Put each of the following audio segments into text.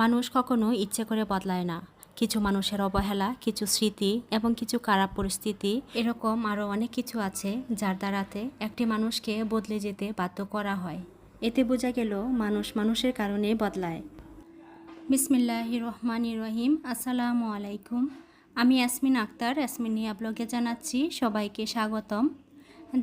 মানুষ কখনো ইচ্ছে করে বদলায় না। কিছু মানুষের অবহেলা, কিছু স্মৃতি এবং কিছু খারাপ পরিস্থিতি এরকম আরও অনেক কিছু আছে যার দ্বারাতে একটি মানুষকে বদলে যেতে বাধ্য করা হয়। এতে বোঝা গেল মানুষ মানুষের কারণে বদলায়। বিসমিল্লাহ রহমান রহিম। আসসালামু আলাইকুম। আমি অ্যাসমিন আক্তার। ইয়াসমিনিয়া ব্লগে জানাচ্ছি সবাইকে স্বাগতম।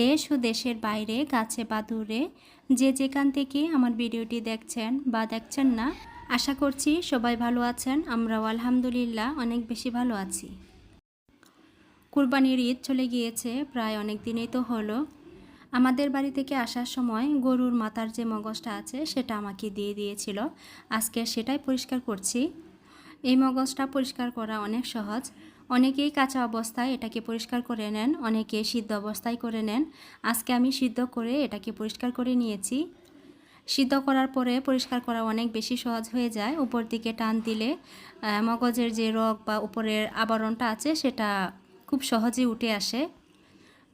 দেশ ও দেশের বাইরে কাছে বা দূরে, যে যেখান থেকে আমার ভিডিওটি দেখছেন বা দেখছেন না আশা করছি সবাই ভালো আছেন। আমরাও আলহামদুলিল্লাহ অনেক বেশি ভালো আছি। কুরবানির ঈদ চলে গিয়েছে, প্রায় অনেক দিনেই তো হলো। আমাদের বাড়ি থেকে আসার সময় গরুর মাথার যে মগজটা আছে সেটা আমাকে দিয়ে দিয়েছিল। আজকে সেটাই পরিষ্কার করছি। এই মগজটা পরিষ্কার করা অনেক সহজ। অনেকেই কাঁচা অবস্থায় এটাকে পরিষ্কার করে নেন, অনেকে সিদ্ধ অবস্থায় করে নেন। আজকে আমি সিদ্ধ করে এটাকে পরিষ্কার করে নিয়েছি। সিদ্ধ করার পরে পরিষ্কার করা অনেক বেশি সহজ হয়ে যায়। উপর দিকে টান দিলে মগজের যে রগ বা উপরের আবরণটা আছে, সেটা খুব সহজেই উঠে আসে।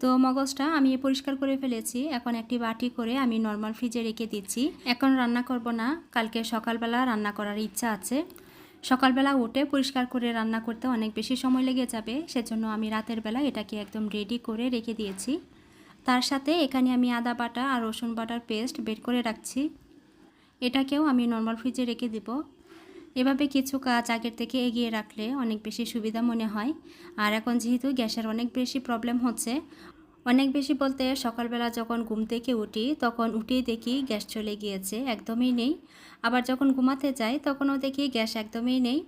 তো মগজটা আমি পরিষ্কার করে ফেলেছি। এখন একটি বাটি করে আমি নর্মাল ফ্রিজে রেখে দিচ্ছি। এখন রান্না করব না। কালকে সকালবেলা রান্না করার ইচ্ছা আছে। সকালবেলা উঠে পরিষ্কার করে রান্না করতে অনেক বেশি সময় লেগে যাবে। সেজন্য আমি রাতের বেলা এটাকে একদম রেডি করে রেখে দিয়েছি। তার সাথে এখানে আমি আদা বাটা আর রসুন বাটার পেস্ট বের করে রাখছি। এটাকেও আমি নর্মাল ফ্রিজে রেখে দেব। এভাবে কিছু কাজ আগের থেকে এগিয়ে রাখলে অনেক বেশি সুবিধা মনে হয়। আর এখন যেহেতু গ্যাসের অনেক বেশি প্রবলেম হচ্ছে, অনেক বেশি বলতে সকালবেলা যখন ঘুম থেকে উঠি, তখন উঠেই দেখি গ্যাস চলে গিয়েছে, একদমই নেই। আবার যখন ঘুমাতে যাই, তখনও দেখি গ্যাস একদমই নেই।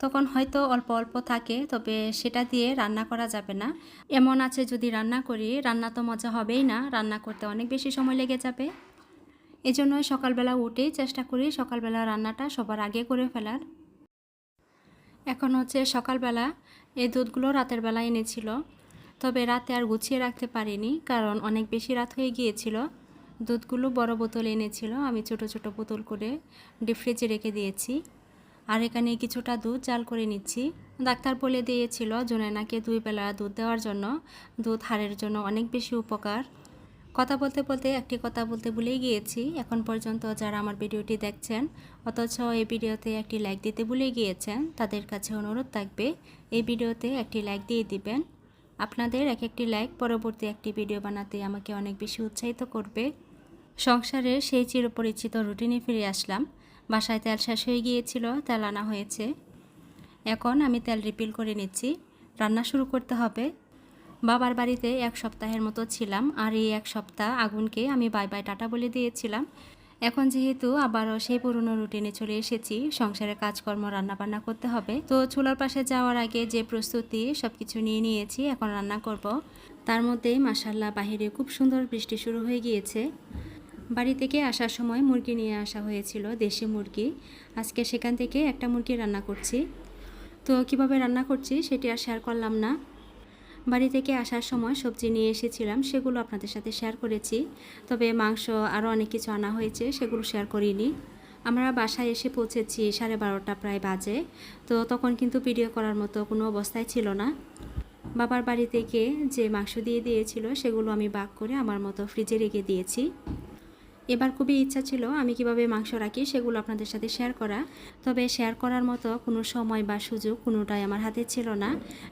তখন হয়তো অল্প অল্প থাকে, তবে সেটা দিয়ে রান্না করা যাবে না। এমন আছে যদি রান্না করি, রান্না তো মজা হবেই না, রান্না করতে অনেক বেশি সময় লেগে যাবে। এই এজন্যই সকালবেলা উঠেই চেষ্টা করি সকালবেলা রান্নাটা সবার আগে করে ফেলার। এখন হচ্ছে সকালবেলা এই দুধগুলো রাতের বেলা এনেছিল, তবে রাতে আর গুছিয়ে রাখতে পারিনি, কারণ অনেক বেশি রাত হয়ে গিয়েছিল। দুধগুলো বড় বোতল এনেছিল, আমি ছোট ছোট বোতল করে ডিপ ফ্রিজে রেখে দিয়েছি। আর এখানে কিছুটা দুধ জাল করে নিচ্ছি। ডাক্তার বলে দিয়েছিল জোনানাকে দুই বেলা দুধ দেওয়ার জন্য। দুধ হাড়ের জন্য অনেক বেশি উপকার। কথা বলতে বলতে, একটি কথা বলতে ভুলেই গিয়েছি। এখন পর্যন্ত যারা আমার ভিডিওটি দেখছেন, অথচ এই ভিডিওতে একটি লাইক দিতে ভুলে গিয়েছেন, তাদের কাছে অনুরোধ থাকবে, এই ভিডিওতে একটি লাইক দিয়ে দিবেন। আপনাদের এক একটি লাইক পরবর্তী একটি ভিডিও বানাতে আমাকে অনেক বেশি উৎসাহিত করবে। সংসারের সেই চিরপরিচিত রুটিনে ফিরে আসলাম। বাসায় তেল শেষ হয়ে গিয়েছিল, তেল আনা হয়েছে। এখন আমি তেল রিপিল করে নিচ্ছি। রান্না শুরু করতে হবে। বাবার বাড়িতে এক সপ্তাহের মতো ছিলাম আর এই এক সপ্তাহ আগুনকে আমি বাই বাই টাটা বলে দিয়েছিলাম। এখন যেহেতু আবারও সেই পুরনো রুটিনে চলে এসেছি সংসারের কাজকর্ম, রান্নাবান্না করতে হবে। তো চুলার পাশে যাওয়ার আগে যে প্রস্তুতি সব কিছু নিয়ে নিয়েছি, এখন রান্না করব। তার মধ্যেই মাসাল্লাহ বাহিরে খুব সুন্দর বৃষ্টি শুরু হয়ে গিয়েছে। বাড়ি থেকে আসার সময় মুরগি নিয়ে আসা হয়েছিল, দেশি মুরগি। আজকে সেখান থেকে একটা মুরগি রান্না করছি। তো কীভাবে রান্না করছি সেটি আর শেয়ার করলাম না। বাড়ি থেকে আসার সময় সবজি নিয়ে এসেছিলাম, সেগুলো আপনাদের সাথে শেয়ার করেছি। তবে মাংস আরও অনেক কিছু আনা হয়েছে, সেগুলো শেয়ার করিনি। আমরা বাসায় এসে পৌঁছেছি সাড়ে বারোটা প্রায় বাজে। তো তখন কিন্তু ভিডিও করার মতো কোনো অবস্থায় ছিল না। বাবার বাড়ি থেকে যে মাংস দিয়ে দিয়েছিল, সেগুলো আমি বাক করে আমার মতো ফ্রিজে রেখে দিয়েছি। এবার খুবই ইচ্ছা ছিল আমি কীভাবে মাংস রাখি সেগুলো আপনাদের সাথে শেয়ার করা। তবে শেয়ার করার মতো কোনো সময় বা সুযোগ কোনোটাই আমার হাতে ছিল না,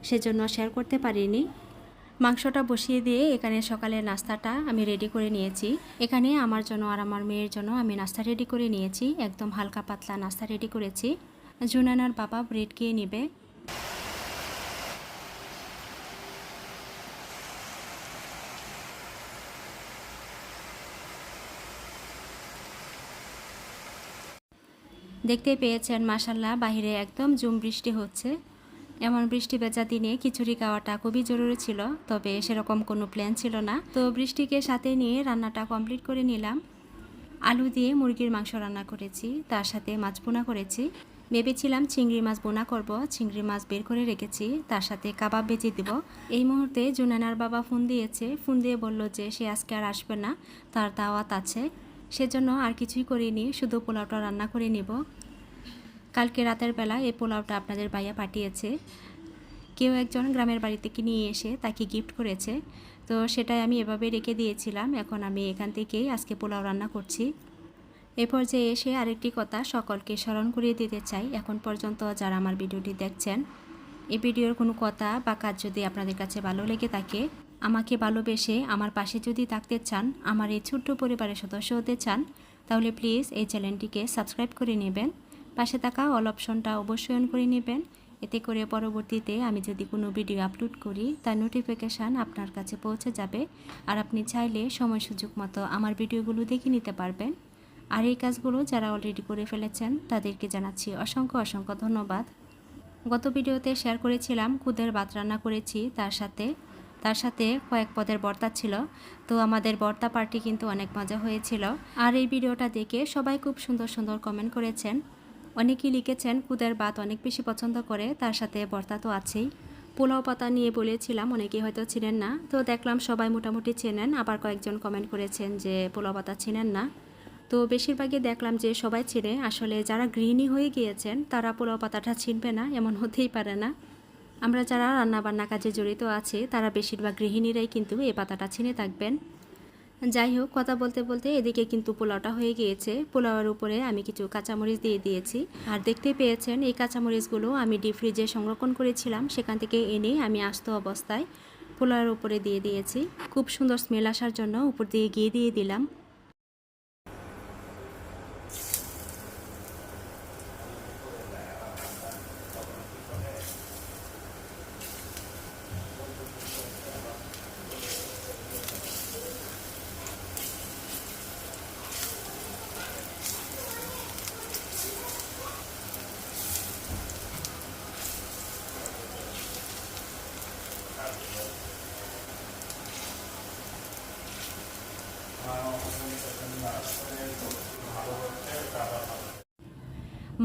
সেজন্য শেয়ার করতে পারিনি। মাংসটা বসিয়ে দিয়ে এখানে সকালের নাস্তাটা আমি রেডি করে নিয়েছি। এখানে আমার জন্য আর আমার মেয়ের জন্য আমি নাস্তা রেডি করে নিয়েছি, একদম হালকা পাতলা নাস্তা রেডি করেছি। জুনানার বাবা ব্রেড খেয়ে নেবে। দেখতে পেয়েছেন মাসাল্লাহ বাইরে একদম জুম বৃষ্টি হচ্ছে। এমন বৃষ্টি ভেজা দিনে খিচুড়ি খাওয়াটা খুবই জরুরি ছিল, তবে সেরকম কোনো প্ল্যান ছিল না। তো বৃষ্টিকে সাথে নিয়ে রান্নাটা কমপ্লিট করে নিলাম। আলু দিয়ে মুরগির মাংস রান্না করেছি, তার সাথে মাছ বোনা করেছি। ভেবেছিলাম চিংড়ি মাছ বোনা করব, চিংড়ি মাছ বের করে রেখেছি, তার সাথে কাবাব বেজে দিব। এই মুহূর্তে জুনানার বাবা ফোন দিয়েছে, ফোন দিয়ে বলল যে সে আজকে আর আসবে না, তার দাওয়াত আছে। সেজন্য আর কিছুই করিনি, শুধু পোলাওটা রান্না করে নিব। কালকে রাতের বেলা এই পোলাওটা আপনাদের ভাইয়া পাঠিয়েছে। কেউ একজন গ্রামের বাড়ি থেকে নিয়ে এসে তাকে গিফট করেছে। তো সেটাই আমি এভাবে রেখে দিয়েছিলাম, এখন আমি এখান থেকেই আজকে পোলাও রান্না করছি। এ পর্যায়ে এসে আরেকটি কথা সকলকে স্মরণ করিয়ে দিতে চাই, এখন পর্যন্ত যারা আমার ভিডিওটি দেখছেন, এই ভিডিওর কোনো কথা বা কাজ যদি আপনাদের কাছে ভালো লেগে থাকে আমাকে ভালোবেসে আমার পাশে যদি থাকতে চান, আমার এই ছোট্ট পরিবারের সদস্য হতে চান, তাহলে প্লিজ এই চ্যানেলটিকে সাবস্ক্রাইব করে নেবেন। পাশে থাকা অল অপশনটা অবশ্যই অন করে নেবেন। এতে করে পরবর্তীতে আমি যদি কোনো ভিডিও আপলোড করি, তার নোটিফিকেশান আপনার কাছে পৌঁছে যাবে। আর আপনি চাইলে সময় সুযোগ মতো আমার ভিডিওগুলো দেখে নিতে পারবেন। আর এই কাজগুলো যারা অলরেডি করে ফেলেছেন, তাদেরকে জানাচ্ছি অসংখ্য অসংখ্য ধন্যবাদ। গত ভিডিওতে শেয়ার করেছিলাম, খুদের ভাত রান্না করেছি, তার সাথে তার সাথে কয়েক পদের বর্তা ছিল। তো আমাদের বর্তা পার্টি কিন্তু অনেক মজা হয়েছিল। আর এই ভিডিওটা দেখে সবাই খুব সুন্দর সুন্দর কমেন্ট করেছেন। অনেকেই লিখেছেন, কুদের বাত অনেক বেশি পছন্দ করে, তার সাথে বর্তা তো আছেই। পোলাও পাতা নিয়ে বলেছিলাম, অনেকেই হয়তো ছিলেন না। তো দেখলাম সবাই মোটামুটি চেনেন, আবার কয়েকজন কমেন্ট করেছেন যে পোলাও পাতা চিনেন না। তো বেশিরভাগই দেখলাম যে সবাই চিনে, আসলে যারা গৃহিণী হয়ে গিয়েছেন, তারা পোলাও পাতাটা ছিনবে না, এমন হতেই পারে না। আমরা যারা রান্নাবান্না কাজে জড়িত আছে, তারা বেশিরভাগ গৃহিণীরাই কিন্তু এই পাতাটা ছিনে থাকবেন। যাই হোক, কথা বলতে বলতে এদিকে কিন্তু পোলাওটা হয়ে গিয়েছে। পোলাওয়ের উপরে আমি কিছু কাঁচামরিচ দিয়ে দিয়েছি। আর দেখতে পেয়েছেন, এই কাঁচামরিচগুলো আমি ডিপ ফ্রিজে সংরক্ষণ করেছিলাম। সেখান থেকে এনে আমি আস্ত অবস্থায় পোলাওয়ের উপরে দিয়ে দিয়েছি। খুব সুন্দর স্মেল আসার জন্য উপর দিয়ে গিয়ে দিয়ে দিলাম।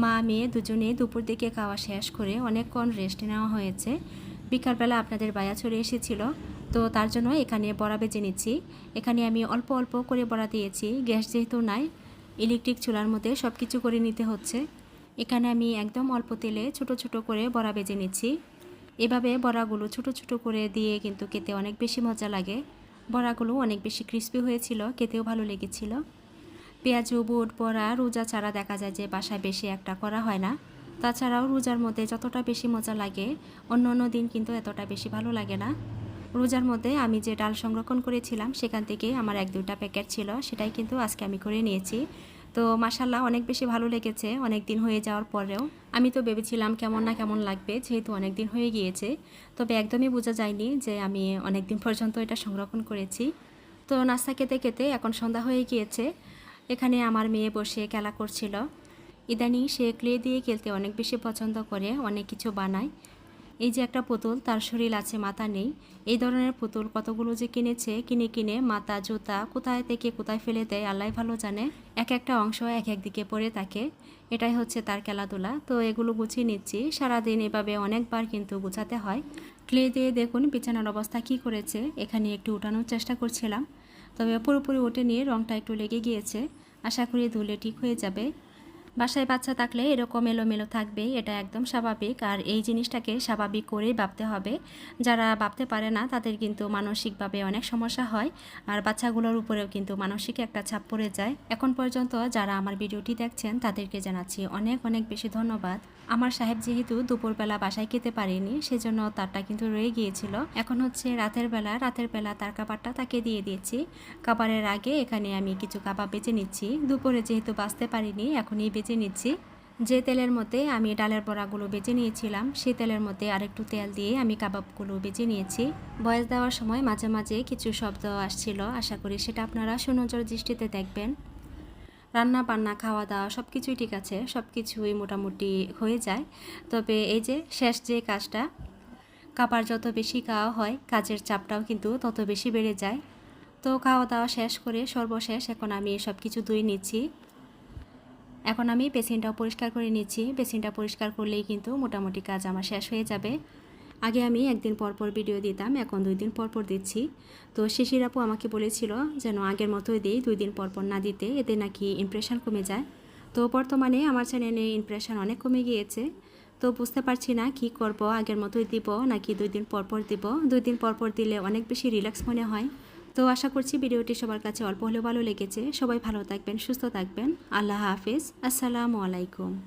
মা, মেয়ে দুজনে দুপুর দিকে খাওয়া শেষ করে অনেকক্ষণ রেস্ট নেওয়া হয়েছে। বিকালবেলা আপনাদের বায়া চলে এসেছিল, তো তার জন্য এখানে বড়া বেজে নিচ্ছি। এখানে আমি অল্প অল্প করে বড়া দিয়েছি, গ্যাস যেহেতু নাই ইলেকট্রিক চুলার মধ্যে সব কিছু করে নিতে হচ্ছে। এখানে আমি একদম অল্প তেলে ছোট ছোট করে বড়া বেজে নিচ্ছি। এভাবে বড়াগুলো ছোট ছোট করে দিয়ে কিন্তু খেতে অনেক বেশি মজা লাগে। বড়াগুলো অনেক বেশি ক্রিস্পি হয়েছিল, খেতেও ভালো লেগেছিল। পেঁয়াজু, বুট, বড়া, রোজা ছাড়া দেখা যায় যে বাসায় বেশি একটা করা হয় না। তাছাড়াও রোজার মধ্যে যতটা বেশি মজা লাগে, অন্য অন্য দিন কিন্তু এতটা বেশি ভালো লাগে না। রোজার মধ্যে আমি যে ডাল সংরক্ষণ করেছিলাম, সেখান থেকে আমার এক দুইটা প্যাকেট ছিল, সেটাই কিন্তু আজকে আমি করে নিয়েছি। তো মাসাল্লাহ অনেক বেশি ভালো লেগেছে অনেক দিন হয়ে যাওয়ার পরেও। আমি তো ভেবেছিলাম কেমন না কেমন লাগবে, যেহেতু অনেক দিন হয়ে গিয়েছে। তবে একদমই বোঝা যায়নি যে আমি অনেক দিন পর্যন্ত এটা সংরক্ষণ করেছি। তো নাস্তা খেতে খেতে এখন সন্ধ্যা হয়ে গিয়েছে। এখানে আমার মেয়ে বসে খেলা করছিল। ইদানিং সে ক্লে দিয়ে খেলতে অনেক বেশি পছন্দ করে, অনেক কিছু বানায়। এই যে একটা পুতুল, তার শরীর আছে, মাথা নেই। এই ধরনের পুতুল কতগুলো যে কিনেছে, কিনে কিনে মাথা, জুতা কোথায় থেকে কোথায় ফেলে দেয়, আল্লাহ ভালো জানে। এক একটা অংশ এক এক দিকে পড়ে থাকে। এটাই হচ্ছে তার খেলাধুলা। তো এগুলো গুছিয়ে নিচ্ছি। সারাদিন এভাবে অনেকবার কিন্তু গুছাতে হয়। ক্লে দিয়ে দেখুন বিছানার অবস্থা কি করেছে। এখানে একটু উঠানোর চেষ্টা করছিলাম। তবে পুরোপুরি ওঠে নিয়ে রঙটা একটু লেগে গিয়েছে। আশা করি ধুলে ঠিক হয়ে যাবে। বাসায় বাচ্চা থাকলে এরকম এলোমেলো থাকবে, এটা একদম স্বাভাবিক। আর এই জিনিসটাকে স্বাভাবিক করেই ভাবতে হবে। যারা ভাবতে পারে না, তাদের কিন্তু মানসিকভাবে অনেক সমস্যা হয়। আর বাচ্চাগুলোর উপরেও কিন্তু মানসিক একটা ছাপ পড়ে যায়। এখন পর্যন্ত যারা আমার ভিডিওটি দেখছেন, তাদেরকে জানাচ্ছি অনেক অনেক বেশি ধন্যবাদ। আমার সাহেব যেহেতু দুপুরবেলা বাসায় খেতে পারেনি, সেজন্য তারটা কিন্তু রয়ে গিয়েছিল। এখন হচ্ছে রাতের বেলা রাতের বেলা তার কাবারটা তাকে দিয়ে দিয়েছি। কাবারের আগে এখানে আমি কিছু কাবাব বেছে নিচ্ছি। দুপুরে যেহেতু বাঁচতে পারিনি, এখনই বেছে নিচ্ছি। যে তেলের মধ্যে আমি ডালের বড়াগুলো বেছে নিয়েছিলাম সেই তেলের মধ্যে আরেকটু তেল দিয়ে আমি কাবাবগুলো বেছে নিয়েছি। বয়স দেওয়ার সময় মাঝে মাঝে কিছু শব্দ আসছিল, আশা করি সেটা আপনারা সুনজর দৃষ্টিতে দেখবেন। রান্না, বান্না, খাওয়া দাওয়া সব কিছুই ঠিক আছে সব কিছুই মোটামুটি হয়ে যায়। তবে এই যে শেষ যে কাজটা কাবার যত বেশি খাওয়া হয়, কাজের চাপটাও কিন্তু তত বেশি বেড়ে যায়। তো খাওয়া দাওয়া শেষ করে সর্বশেষ এখন আমি সব কিছু ধুয়ে নিচ্ছি। এখন আমি বেসিনটাও পরিষ্কার করে নিচ্ছি। বেসিনটা পরিষ্কার করলেই কিন্তু মোটামুটি কাজ আমার শেষ হয়ে যাবে। আগে আমি একদিন পর পর ভিডিও দিতাম, এখন দুই দিন পর পর দিচ্ছি। তো শিশির আপু আমাকে বলেছিল যেন আগের মতোই দিই, দুই দিন পর পর না দিতে, এতে নাকি ইমপ্রেশন কমে যায়। তো বর্তমানে আমার চ্যানেলে ইমপ্রেশন অনেক কমে গিয়েছে। তো বুঝতে পারছি না কি করব, আগের মতোই দিব নাকি দুই দিন পর পর দিব? দুই দিন পর পর দিলে অনেক বেশি রিল্যাক্স মনে হয়। তো আশা করছি ভিডিওটি সবার কাছে অল্প হলেও ভালো লেগেছে। সবাই ভালো থাকবেন, সুস্থ থাকবেন। আল্লাহ হাফিজ। আসসালামু আলাইকুম।